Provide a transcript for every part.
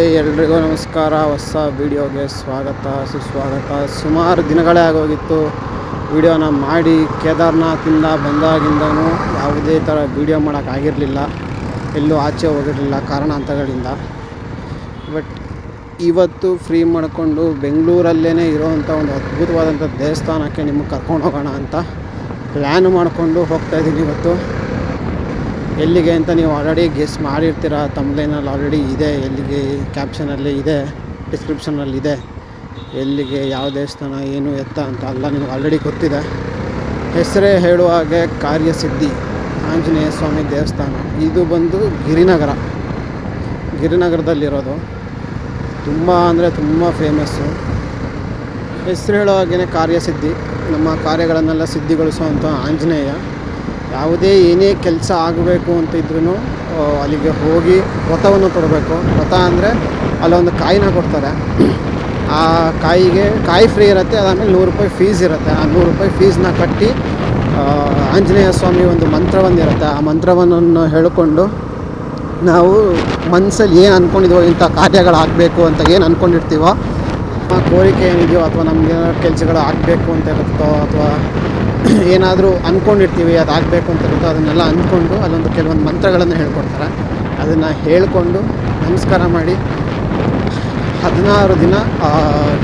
Hi, ಎಲ್ರಿಗೂ ನಮಸ್ಕಾರ. ಹೊಸ ವಿಡಿಯೋಗೆ ಸ್ವಾಗತ, ಸುಸ್ವಾಗತ. ಸುಮಾರು ದಿನಗಳೇ ಆಗೋಗಿತ್ತು. ವಿಡಿಯೋನ ಮಾಡಿ ಕೇದಾರ್ನಾಥಿಂದ ಬಂದಾಗಿಂದನೂ ಯಾವುದೇ ಥರ ವಿಡಿಯೋ ಮಾಡೋಕ್ಕಾಗಿರಲಿಲ್ಲ ಎಲ್ಲೂ ಆಚೆ ಹೋಗಿರಲಿಲ್ಲ ಕಾರಣಾಂತರಗಳಿಂದ. ಬಟ್ ಇವತ್ತು ಫ್ರೀ ಮಾಡಿಕೊಂಡು ಬೆಂಗಳೂರಲ್ಲೇ ಇರೋವಂಥ ಒಂದು ಅದ್ಭುತವಾದಂಥ ದೇವಸ್ಥಾನಕ್ಕೆ ನಿಮಗೆ ಕರ್ಕೊಂಡು ಹೋಗೋಣ ಅಂತ ಪ್ಲ್ಯಾನ್ ಮಾಡಿಕೊಂಡು ಹೋಗ್ತಾಯಿದ್ದೀನಿ ಇವತ್ತು. ಎಲ್ಲಿಗೆ ಅಂತ ನೀವು ಆಲ್ರೆಡಿ ಗೆಸ್ ಮಾಡಿರ್ತೀರ? ತಮ್ಮದೇನಲ್ಲಿ ಆಲ್ರೆಡಿ ಇದೆ. ಎಲ್ಲಿಗೆ ಕ್ಯಾಪ್ಷನಲ್ಲಿ ಇದೆ? ಡಿಸ್ಕ್ರಿಪ್ಷನಲ್ಲಿ ಇದೆ. ಎಲ್ಲಿಗೆ, ಯಾವ ದೇವಸ್ಥಾನ, ಏನು ಎತ್ತ ಅಂತ ಎಲ್ಲ ನಿಮ್ಗೆ ಆಲ್ರೆಡಿ ಗೊತ್ತಿದೆ. ಹೆಸರೇ ಹೇಳುವ ಹಾಗೆ ಕಾರ್ಯಸಿದ್ಧಿ, ಆಂಜನೇಯ ಸ್ವಾಮಿ ದೇವಸ್ಥಾನ. ಇದು ಬಂದು ಗಿರಿನಗರ. ಗಿರಿನಗರದಲ್ಲಿರೋದು. ತುಂಬ ಅಂದರೆ ತುಂಬ ಫೇಮಸ್ಸು ಹೆಸರು ಹೇಳೋ ಹಾಗೆಯೇ ಕಾರ್ಯಸಿದ್ಧಿ. ನಮ್ಮ ಕಾರ್ಯಗಳನ್ನೆಲ್ಲ ಸಿದ್ಧಿಗೊಳಿಸುವಂಥ ಆಂಜನೇಯ. ಯಾವುದೇ ಏನೇ ಕೆಲಸ ಆಗಬೇಕು ಅಂತ ಇದ್ರೂ ಅಲ್ಲಿಗೆ ಹೋಗಿ ವ್ರತವನ್ನು ಕೊಡಬೇಕು. ವ್ರತ ಅಂದರೆ ಅಲ್ಲೊಂದು ಕಾಯಿನ ಕೊಡ್ತಾರೆ. ಆ ಕಾಯಿಗೆ, ಕಾಯಿ ಫ್ರೀ ಇರುತ್ತೆ, ಅದಾದಮೇಲೆ ನೂರು ರೂಪಾಯಿ ಫೀಸ್ ಇರುತ್ತೆ. ಆ ನೂರು ರೂಪಾಯಿ ಫೀಸ್ನ ಕಟ್ಟಿ ಆಂಜನೇಯ ಸ್ವಾಮಿ ಒಂದು ಮಂತ್ರವೊಂದಿರುತ್ತೆ ಆ ಮಂತ್ರವನ್ನು ಹೇಳಿಕೊಂಡು ನಾವು ಮನಸ್ಸಲ್ಲಿ ಏನು ಅಂದ್ಕೊಂಡಿದ್ವೋ ಇಂಥ ಕಾರ್ಯಗಳಾಗಬೇಕು ಅಂತ ಏನು ಅಂದ್ಕೊಂಡಿರ್ತೀವೋ ಕೋರಿಕೆ ಏನಿದೆಯೋ ಅಥವಾ ನಮಗೆ ಕೆಲಸಗಳು ಆಗಬೇಕು ಅಂತ ಇರುತ್ತೋ ಅಥವಾ ಏನಾದರೂ ಅಂದ್ಕೊಂಡಿರ್ತೀವಿ ಅದು ಆಗಬೇಕು ಅಂತ ಇರುತ್ತೋ ಅದನ್ನೆಲ್ಲ ಅಂದ್ಕೊಂಡು ಅಲ್ಲೊಂದು ಕೆಲವೊಂದು ಮಂತ್ರಗಳನ್ನು ಹೇಳ್ಕೊಡ್ತಾರೆ. ಅದನ್ನು ಹೇಳಿಕೊಂಡು ನಮಸ್ಕಾರ ಮಾಡಿ. ಹದಿನಾರು ದಿನ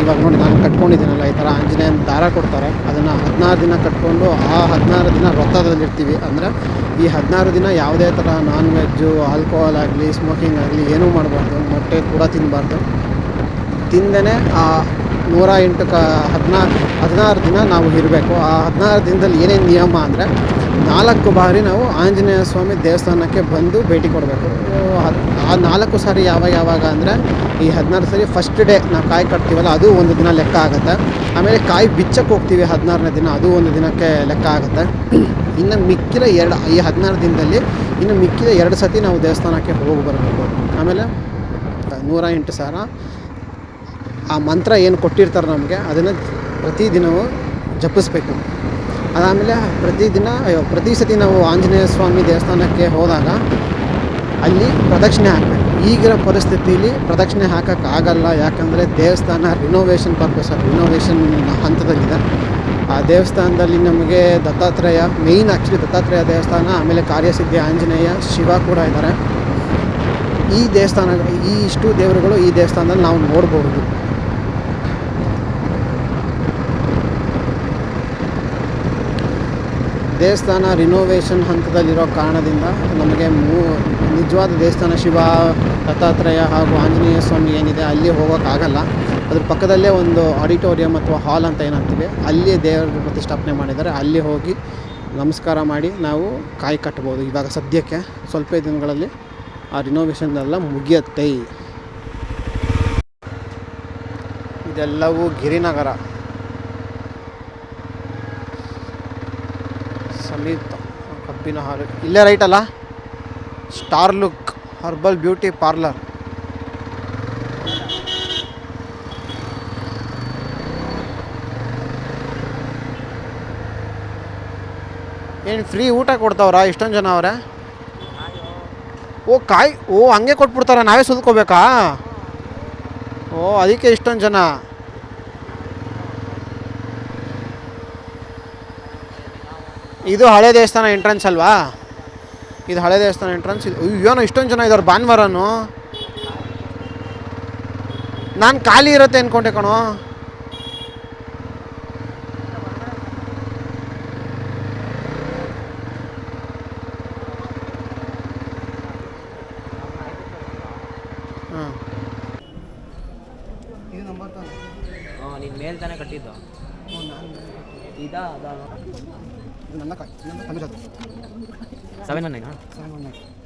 ಇವಾಗ ನೋಡಿ ನಾನು ಕಟ್ಕೊಂಡಿದ್ದೀನಲ್ಲ ಈ ಥರ ಆಂಜನೇಯನ ದಾರ ಕೊಡ್ತಾರೆ. ಅದನ್ನು ಹದಿನಾರು ದಿನ ಕಟ್ಕೊಂಡು ಆ ಹದಿನಾರು ದಿನ ವ್ರತದಲ್ಲಿರ್ತೀವಿ ಅಂದರೆ ಈ ಹದಿನಾರು ದಿನ ಯಾವುದೇ ಥರ ನಾನ್ ವೆಜ್ಜು ಆಲ್ಕೋಹಾಲ್ ಆಗಲಿ ಸ್ಮೋಕಿಂಗ್ ಆಗಲಿ ಏನೂ ಮಾಡಬಾರ್ದು. ಮೊಟ್ಟೆ ಕೂಡ ತಿನ್ನಬಾರ್ದು ತಿಂದೇ ಆ ನೂರ ಎಂಟು ಕ ಹದಿನಾರು ಹದಿನಾರು ದಿನ ನಾವು ಇರಬೇಕು. ಆ ಹದಿನಾರು ದಿನದಲ್ಲಿ ಏನೇನು ನಿಯಮ ಅಂದರೆ ನಾಲ್ಕು ಬಾರಿ ನಾವು ಆಂಜನೇಯ ಸ್ವಾಮಿ ದೇವಸ್ಥಾನಕ್ಕೆ ಬಂದು ಭೇಟಿ ಕೊಡಬೇಕು. ಆ ನಾಲ್ಕು ಸಾರಿ ಯಾವಾಗ ಯಾವಾಗ ಅಂದರೆ ಈ ಹದಿನಾರು ಸಾರಿ ಫಸ್ಟ್ ಡೇ ನಾವು ಕಾಯಿ ಕಟ್ತೀವಲ್ಲ, ಅದು ಒಂದು ದಿನ ಲೆಕ್ಕ ಆಗುತ್ತೆ. ಆಮೇಲೆ ಕಾಯಿ ಬಿಚ್ಚಕ್ಕೆ ಹೋಗ್ತೀವಿ ಹದಿನಾರನೇ ದಿನ, ಅದು ಒಂದು ದಿನಕ್ಕೆ ಲೆಕ್ಕ ಆಗುತ್ತೆ. ಇನ್ನು ಮಿಕ್ಕಿದ ಎರಡು, ಈ ಹದಿನಾರು ದಿನದಲ್ಲಿ ಇನ್ನು ಮಿಕ್ಕಿದ ಎರಡು ಸತಿ ನಾವು ದೇವಸ್ಥಾನಕ್ಕೆ ಹೋಗಿ ಬರಬೇಕು. ಆಮೇಲೆ ನೂರ ಎಂಟು ಸಾವಿರ ಆ ಮಂತ್ರ ಏನು ಕೊಟ್ಟಿರ್ತಾರೆ ನಮಗೆ ಅದನ್ನು ಪ್ರತಿದಿನವೂ ಜಪಿಸ್ಬೇಕು. ಅದಾದಮೇಲೆ ಪ್ರತಿದಿನ ಅಯ್ಯೋ, ಪ್ರತಿ ಸತಿ ನಾವು ಆಂಜನೇಯ ಸ್ವಾಮಿ ದೇವಸ್ಥಾನಕ್ಕೆ ಹೋದಾಗ ಅಲ್ಲಿ ಪ್ರದಕ್ಷಿಣೆ ಹಾಕಬೇಕು. ಈಗಿರೋ ಪರಿಸ್ಥಿತಿಯಲ್ಲಿ ಪ್ರದಕ್ಷಿಣೆ ಹಾಕೋಕ್ಕಾಗಲ್ಲ ಯಾಕಂದರೆ ದೇವಸ್ಥಾನ ರಿನೋವೇಷನ್ ಪರ್ಪಸ್ ರಿನೋವೇಷನ್ ಹಂತದಲ್ಲಿದೆ. ಆ ದೇವಸ್ಥಾನದಲ್ಲಿ ನಮಗೆ ದತ್ತಾತ್ರೇಯ ಮೇಯ್ನ್ ಆ್ಯಕ್ಚುಲಿ ದತ್ತಾತ್ರೇಯ ದೇವಸ್ಥಾನ, ಆಮೇಲೆ ಕಾರ್ಯಸಿದ್ಧಿ ಆಂಜನೇಯ, ಶಿವ ಕೂಡ ಇದ್ದಾರೆ. ಈ ದೇವಸ್ಥಾನ, ಈ ಇಷ್ಟು ದೇವರುಗಳು ಈ ದೇವಸ್ಥಾನದಲ್ಲಿ ನಾವು ನೋಡ್ಬೋದು. ದೇವಸ್ಥಾನ ರಿನೋವೇಷನ್ ಹಂತದಲ್ಲಿರೋ ಕಾರಣದಿಂದ ನಮಗೆ ಮೂ ನಿಜವಾದ ದೇವಸ್ಥಾನ ಶಿವ, ದತ್ತಾತ್ರೇಯ ಹಾಗೂ ಆಂಜನೇಯ ಸ್ವಾಮಿ ಏನಿದೆ ಅಲ್ಲಿ ಹೋಗೋಕ್ಕಾಗಲ್ಲ. ಅದ್ರ ಪಕ್ಕದಲ್ಲೇ ಒಂದು ಆಡಿಟೋರಿಯಂ ಅಥವಾ ಹಾಲ್ ಅಂತ ಏನಂತೀವಿ ಅಲ್ಲಿ ದೇವರ ಪ್ರತಿಷ್ಠಾಪನೆ ಮಾಡಿದ್ದಾರೆ. ಅಲ್ಲಿ ಹೋಗಿ ನಮಸ್ಕಾರ ಮಾಡಿ ನಾವು ಕಾಯಿ ಕಟ್ಬೋದು. ಇವಾಗ ಸದ್ಯಕ್ಕೆ ಸ್ವಲ್ಪ ದಿನಗಳಲ್ಲಿ ಆ ರಿನೋವೇಷನ್ ಎಲ್ಲ ಮುಗಿಯುತ್ತೆ. ಇದೆಲ್ಲವೂ ಗಿರಿನಗರ. ಸಮೇತ ಕಬ್ಬಿನ ಹಾಲು. ಇಲ್ಲೇ ರೈಟ್ ಅಲ್ಲ? Star look herbal beauty parlour ಏನು ಫ್ರೀ ಊಟ ಕೊಡ್ತಾವ್ರಾ ಇಷ್ಟೊಂದು ಜನ ಅವ್ರೆ? ಓ, ಕಾಯಿ, ಓ, ಹಂಗೆ ಕೊಟ್ಬಿಡ್ತಾರ? ನಾವೇ ಸುಲ್ಕೋಬೇಕಾ? ಓ, ಅದಕ್ಕೆ ಇಷ್ಟೊಂದು ಜನ. ಇದು ಹಳೆ ದೇವಸ್ಥಾನ ಎಂಟ್ರೆನ್ಸ್ ಅಲ್ವಾ? ಇದು ಹಳೆ ದೇವಸ್ಥಾನ ಎಂಟ್ರೆನ್ಸ್ ಇದು ಏನೋ ಇಷ್ಟೊಂದು ಜನ ಇದ್ದಾರೆ ಭಾನುವಾರನು. ನಾನು ಖಾಲಿ ಇರುತ್ತೆ ಅನ್ಕೊಂಡೆ ಕಣೋ. ಹಾಂ. ಇದು ನಂಬರ್ ಹಾಂ ನೀನು ಮೇಲ್ ತಾನೇ ಕಟ್ಟಿದ್ದು. ಇದಾ ನನ್ನ ಕಾಯಿ ನನ್ನ ತಮಿಳದು ಸೆವೆನ್ ಒನ್ ಇಲ್ಲ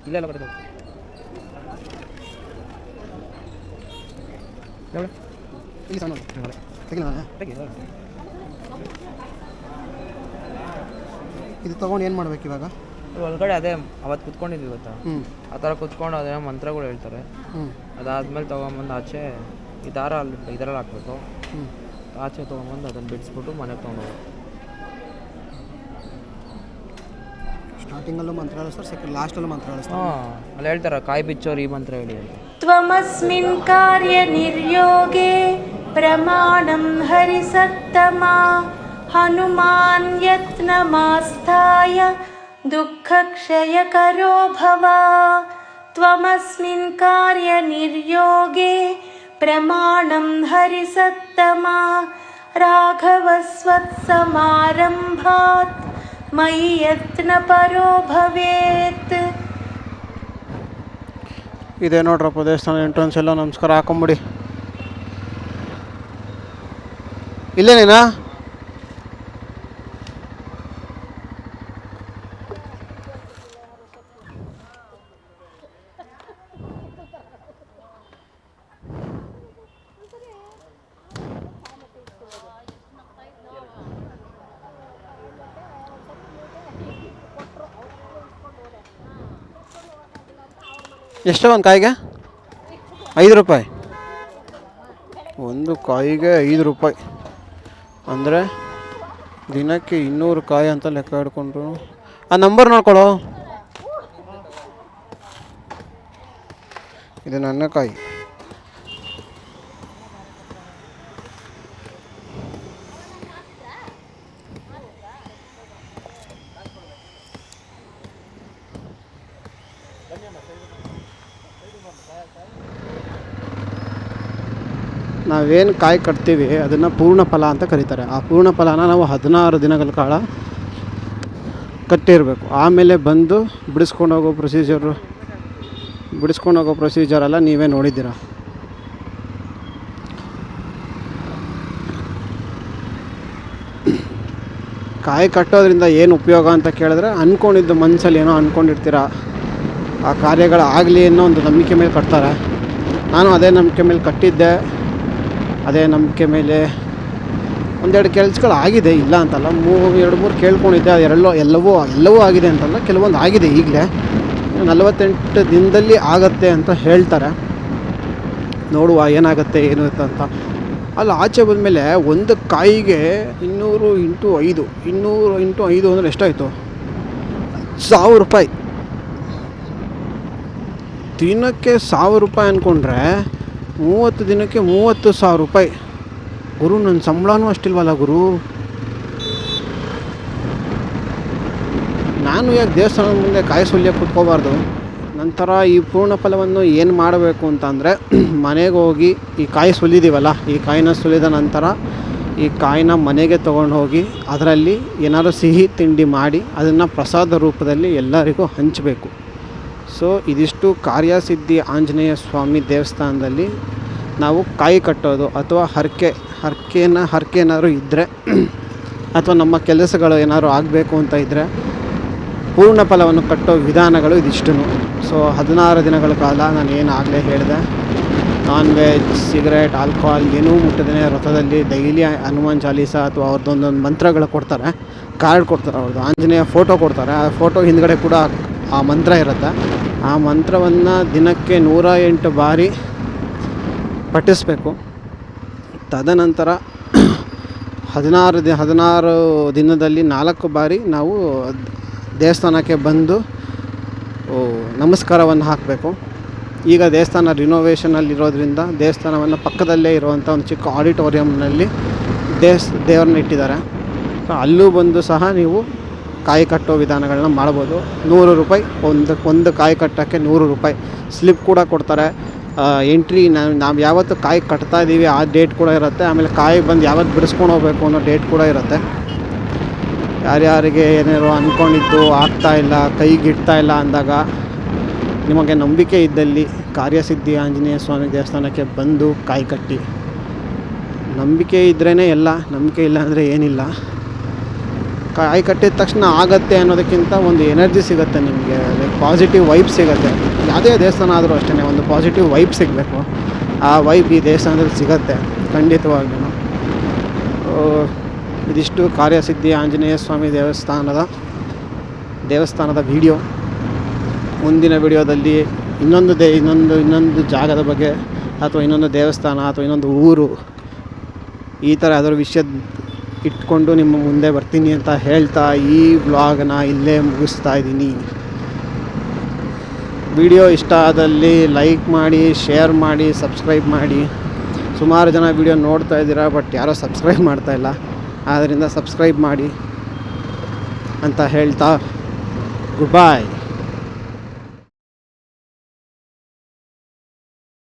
ಇಲ್ಲೆಲ್ಲ ಬರೋದು ಇಲ್ಲಿ ಸಣ್ಣ ತೆಗಿ ನಾನು ಇದು ತೊಗೊಂಡು ಏನು ಮಾಡ್ಬೇಕು ಇವಾಗ ಒಳಗಡೆ ಅದೇ ಅವತ್ತು ಕುತ್ಕೊಂಡಿದ್ವಿ ಗೊತ್ತಾ? ಆ ಥರ ಕುತ್ಕೊಂಡು ಅದೇ ಮಂತ್ರಗಳು ಹೇಳ್ತಾರೆ. ಅದಾದ್ಮೇಲೆ ತೊಗೊಂಬಂದು ಆಚೆ ಈ ದಾರ ಅಲ್ಲಿ ಇದರಲ್ಲಿ ಹಾಕ್ಬೇಕು ಆಚೆ ತೊಗೊಂಬಂದು ಅದನ್ನು ಬಿಡಿಸ್ಬಿಟ್ಟು ಮನೆಗೆ ತೊಗೊಂಡೋಗು ಸ್ಟಾರ್ಟಿಂಗಲ್ಲೂ ಮಂತ್ರ ಹೇಳಿಸ್ತಾರೆ ಸೆಕೆಂಡ್ ಲಾಸ್ಟಲ್ಲೂ ಮಂತ್ರ ಹೇಳಿಸ್ತಾರೆ ಹಾಂ ಅಲ್ಲಿ ಹೇಳ್ತಾರೆ ಕಾಯಿ ಬಿಚ್ಚೋರು ಈ ಮಂತ್ರ ಹೇಳಿ ಅಂತ त्वमस्मिन् कार्यनिर्योगे प्रमाणं हरिसत्तमा हनुमान् यत्नमास्थाय दुःखक्षयकरो भव त्वमस्मिन् कार्यनिर्योगे प्रमाणं हरिसत्तमा राघवस्वत्समारम्भात् मयि यत्नपरो भवेत् ಇದೆ ನೋಡ್ರಪ್ಪ ದೇವಸ್ಥಾನ ಎಂಟ್ರೆನ್ಸ್ ಎಲ್ಲ ನಮಸ್ಕಾರ ಹಾಕೊಂಬಿಡಿ ಇಲ್ಲೇನೇನಾ ಎಷ್ಟು ಒಂದು ಕಾಯಿಗೆ? ಐದು ರೂಪಾಯಿ. ಒಂದು ಕಾಯಿಗೆ ಐದು ರೂಪಾಯಿ. ಅಂದರೆ ದಿನಕ್ಕೆ ಇನ್ನೂರು ಕಾಯಿ ಅಂತ ಲೆಕ್ಕ ಹಿಡ್ಕೊಂಡ್ರು ಆ ನಂಬರ್ ನೋಡ್ಕೊಳ್ಳೋ. ಇದು ನನ್ನ ಕಾಯಿ. ನಾವೇನು ಕಾಯಿ ಕಟ್ತೀವಿ, ಅದನ್ನು ಪೂರ್ಣ ಫಲ ಅಂತ ಕರೀತಾರೆ. ಆ ಪೂರ್ಣ ಫಲನ ನಾವು ಹದಿನಾರು ದಿನಗಳ ಕಾಲ ಕಟ್ಟಿರಬೇಕು. ಆಮೇಲೆ ಬಂದು ಬಿಡಿಸ್ಕೊಂಡು ಹೋಗೋ ಪ್ರೊಸೀಜರು ಬಿಡಿಸ್ಕೊಂಡು ಹೋಗೋ ಪ್ರೊಸೀಜರೆಲ್ಲ ನೀವೇ ನೋಡಿದ್ದೀರ? ಕಾಯಿ ಕಟ್ಟೋದ್ರಿಂದ ಏನು ಉಪಯೋಗ ಅಂತ ಕೇಳಿದ್ರೆ ಅಂದ್ಕೊಂಡಿದ್ದು ಮನಸ್ಸಲ್ಲಿ ಏನೋ ಅಂದ್ಕೊಂಡಿರ್ತೀರ ಆ ಕಾರ್ಯಗಳಾಗಲಿ ಅನ್ನೋ ಒಂದು ನಂಬಿಕೆ ಮೇಲೆ ಕಟ್ತಾರೆ. ನಾನು ಅದೇ ನಂಬಿಕೆ ಮೇಲೆ ಕಟ್ಟಿದ್ದೆ. ಅದೇ ನಂಬಿಕೆ ಮೇಲೆ ಒಂದೆರಡು ಕೆಲಸಗಳು ಆಗಿದೆ, ಇಲ್ಲ ಅಂತಲ್ಲ. ಮೂ, ಎರಡು ಮೂರು ಕೇಳ್ಕೊಂಡಿದ್ದೆ ಅದೆರಡೋ ಎಲ್ಲವೂ ಎಲ್ಲವೂ ಆಗಿದೆ ಅಂತಲ್ಲ. ಕೆಲವೊಂದು ಆಗಿದೆ ಈಗಲೇ. ನಲವತ್ತೆಂಟು ದಿನದಲ್ಲಿ ಆಗತ್ತೆ ಅಂತ ಹೇಳ್ತಾರೆ. ನೋಡುವ ಏನಾಗುತ್ತೆ, ಏನು ಅಂತ ಅಲ್ಲಿ, ಆಚೆ ಬಂದಮೇಲೆ ಒಂದು ಕಾಯಿಗೆ ಇನ್ನೂರು ಇಂಟು ಐದು, ಇನ್ನೂರು ಇಂಟು ಐದು ಅಂದರೆ ಎಷ್ಟಾಯಿತು? ಸಾವಿರ ರೂಪಾಯಿ. ದಿನಕ್ಕೆ ಸಾವಿರ ರೂಪಾಯಿ ಅಂದ್ಕೊಂಡ್ರೆ ಮೂವತ್ತು ದಿನಕ್ಕೆ ಮೂವತ್ತು ಸಾವಿರ ರೂಪಾಯಿ. ಗುರು, ನನ್ನ ಸಂಬಳನೂ ಅಷ್ಟಿಲ್ವಲ್ಲ ಗುರು. ನಾನು ಯಾಕೆ ದೇವಸ್ಥಾನದ ಮುಂದೆ ಕಾಯಿ ಸುಲ್ಯ ಕುತ್ಕೋಬಾರ್ದು? ನಂತರ ಈ ಪೂರ್ಣ ಫಲವನ್ನು ಏನು ಮಾಡಬೇಕು ಅಂತಂದರೆ, ಮನೆಗೆ ಹೋಗಿ ಈ ಕಾಯಿ ಸುಲಿದೀವಲ್ಲ, ಈ ಕಾಯಿನ ಸುಲಿದ ನಂತರ ಈ ಕಾಯಿನ ಮನೆಗೆ ತೊಗೊಂಡು ಹೋಗಿ ಅದರಲ್ಲಿ ಏನಾದರೂ ಸಿಹಿ ತಿಂಡಿ ಮಾಡಿ, ಅದನ್ನು ಪ್ರಸಾದ ರೂಪದಲ್ಲಿ ಎಲ್ಲರಿಗೂ ಹಂಚಬೇಕು. ಸೊ ಇದಿಷ್ಟು ಕಾರ್ಯಸಿದ್ಧಿ ಆಂಜನೇಯ ಸ್ವಾಮಿ ದೇವಸ್ಥಾನದಲ್ಲಿ ನಾವು ಕಾಯಿ ಕಟ್ಟೋದು ಅಥವಾ ಹರಕೆ, ಹರಕೆನ ಹರಕೆ ಏನಾದ್ರು ಇದ್ದರೆ ಅಥವಾ ನಮ್ಮ ಕೆಲಸಗಳು ಏನಾದ್ರು ಆಗಬೇಕು ಅಂತ ಇದ್ದರೆ ಪೂರ್ಣ ಫಲವನ್ನು ಕಟ್ಟೋ ವಿಧಾನಗಳು ಇದಿಷ್ಟು ಸೊ ಹದಿನಾರು ದಿನಗಳ ಕಾಲ ನಾನು ಏನು ಆಗಲೇ ಹೇಳಿದೆ. ನಾನ್ ವೆಜ್ ಸಿಗರೇಟ್ ಆಲ್ಕೋಹಾಲ್ ಏನೂ ಮುಟ್ಟದೇ ರಥದಲ್ಲಿ ಡೈಲಿ ಹನುಮಾನ್ ಚಾಲೀಸ ಅಥವಾ ಅವ್ರದ್ದೊಂದೊಂದು ಮಂತ್ರಗಳು ಕೊಡ್ತಾರೆ. ಕಾರ್ಡ್ ಕೊಡ್ತಾರೆ ಅವ್ರದ್ದು ಆಂಜನೇಯ ಫೋಟೋ ಕೊಡ್ತಾರೆ. ಆ ಫೋಟೋ ಹಿಂದ್ಗಡೆ ಕೂಡ ಆ ಮಂತ್ರ ಇರುತ್ತೆ. ಆ ಮಂತ್ರವನ್ನು ದಿನಕ್ಕೆ ನೂರ ಎಂಟು ಬಾರಿ ಪಠಿಸಬೇಕು. ತದನಂತರ ಹದಿನಾರು ದಿ, ಹದಿನಾರು ದಿನದಲ್ಲಿ ನಾಲ್ಕು ಬಾರಿ ನಾವು ದೇವಸ್ಥಾನಕ್ಕೆ ಬಂದು ನಮಸ್ಕಾರವನ್ನು ಹಾಕಬೇಕು. ಈಗ ದೇವಸ್ಥಾನ ರಿನೋವೇಷನಲ್ಲಿರೋದ್ರಿಂದ ದೇವಸ್ಥಾನವನ್ನು ಪಕ್ಕದಲ್ಲೇ ಇರುವಂಥ ಒಂದು ಚಿಕ್ಕ ಆಡಿಟೋರಿಯಂನಲ್ಲಿ ದೇವಸ್, ದೇವರನ್ನ ಇಟ್ಟಿದ್ದಾರೆ. ಅಲ್ಲೂ ಬಂದು ಸಹ ನೀವು ಕಾಯಿ ಕಟ್ಟೋ ವಿಧಾನಗಳನ್ನ ಮಾಡ್ಬೋದು. ನೂರು ರೂಪಾಯಿ, ಒಂದು ಒಂದು ಕಾಯಿ ಕಟ್ಟೋಕ್ಕೆ ನೂರು ರೂಪಾಯಿ. ಸ್ಲಿಪ್ ಕೂಡ ಕೊಡ್ತಾರೆ. ಎಂಟ್ರಿ ನಾವು ನಾವು ಯಾವತ್ತು ಕಾಯಿ ಕಟ್ತಾ ಇದ್ದೀವಿ ಆ ಡೇಟ್ ಕೂಡ ಇರುತ್ತೆ. ಆಮೇಲೆ ಕಾಯಿ ಬಂದು ಯಾವತ್ತು ಬಿಡಿಸ್ಕೊಂಡು ಹೋಗ್ಬೇಕು ಅನ್ನೋ ಡೇಟ್ ಕೂಡ ಇರುತ್ತೆ. ಯಾರ್ಯಾರಿಗೆ ಏನಾರು ಅಂದ್ಕೊಂಡಿದ್ದು ಆಗ್ತಾ ಇಲ್ಲ, ಕೈಗಿಡ್ತಾ ಇಲ್ಲ ಅಂದಾಗ, ನಿಮಗೆ ನಂಬಿಕೆ ಇದ್ದಲ್ಲಿ ಕಾರ್ಯಸಿದ್ಧಿ ಆಂಜನೇಯ ಸ್ವಾಮಿ ದೇವಸ್ಥಾನಕ್ಕೆ ಬಂದು ಕಾಯಿ ಕಟ್ಟಿ. ನಂಬಿಕೆ ಇದ್ರೇ ಎಲ್ಲ, ನಂಬಿಕೆ ಇಲ್ಲ ಅಂದರೆ ಏನಿಲ್ಲ. ಕಾಯಿ ಕಟ್ಟಿದ ತಕ್ಷಣ ಆಗತ್ತೆ ಅನ್ನೋದಕ್ಕಿಂತ ಒಂದು ಎನರ್ಜಿ ಸಿಗುತ್ತೆ ನಿಮಗೆ ಲೈಕ್ ಪಾಸಿಟಿವ್ ವೈಬ್ ಸಿಗುತ್ತೆ. ಯಾವುದೇ ದೇವಸ್ಥಾನ ಆದರೂ ಅಷ್ಟೇ ಒಂದು ಪಾಸಿಟಿವ್ ವೈಬ್ ಸಿಗಬೇಕು. ಆ ವೈಬ್ ಈ ದೇವಸ್ಥಾನದಲ್ಲಿ ಸಿಗತ್ತೆ ಖಂಡಿತವಾಗ್ಲೂ ಇದಿಷ್ಟು ಕಾರ್ಯಸಿದ್ಧಿ ಆಂಜನೇಯ ಸ್ವಾಮಿ ದೇವಸ್ಥಾನದ ದೇವಸ್ಥಾನದ ವಿಡಿಯೋ ಮುಂದಿನ ವಿಡಿಯೋದಲ್ಲಿ ಇನ್ನೊಂದು ದೇ, ಇನ್ನೊಂದು ಇನ್ನೊಂದು ಜಾಗದ ಬಗ್ಗೆ, ಅಥವಾ ಇನ್ನೊಂದು ದೇವಸ್ಥಾನ, ಅಥವಾ ಇನ್ನೊಂದು ಊರು, ಈ ಥರ ಅದರ ವಿಷಯದ ಇಟ್ಕೊಂಡು ನಿಮ್ಮ ಮುಂದೆ ಬರ್ತೀನಿ ಅಂತ ಹೇಳ್ತಾ ಈ ವ್ಲಾಗನ್ನ ಇಲ್ಲೇ ಮುಗಿಸ್ತಾ ಇದ್ದೀನಿ. ವಿಡಿಯೋ ಇಷ್ಟ ಆದಲ್ಲಿ ಲೈಕ್ ಮಾಡಿ, ಶೇರ್ ಮಾಡಿ, ಸಬ್ಸ್ಕ್ರೈಬ್ ಮಾಡಿ. ಸುಮಾರು ಜನ ವಿಡಿಯೋ ನೋಡ್ತಾ ಇದ್ದೀರಾ, ಬಟ್ ಯಾರೋ ಸಬ್ಸ್ಕ್ರೈಬ್ ಮಾಡ್ತಾ ಇಲ್ಲ. ಆದ್ದರಿಂದ ಸಬ್ಸ್ಕ್ರೈಬ್ ಮಾಡಿ ಅಂತ ಹೇಳ್ತಾ, ಗುಡ್ ಬಾಯ್.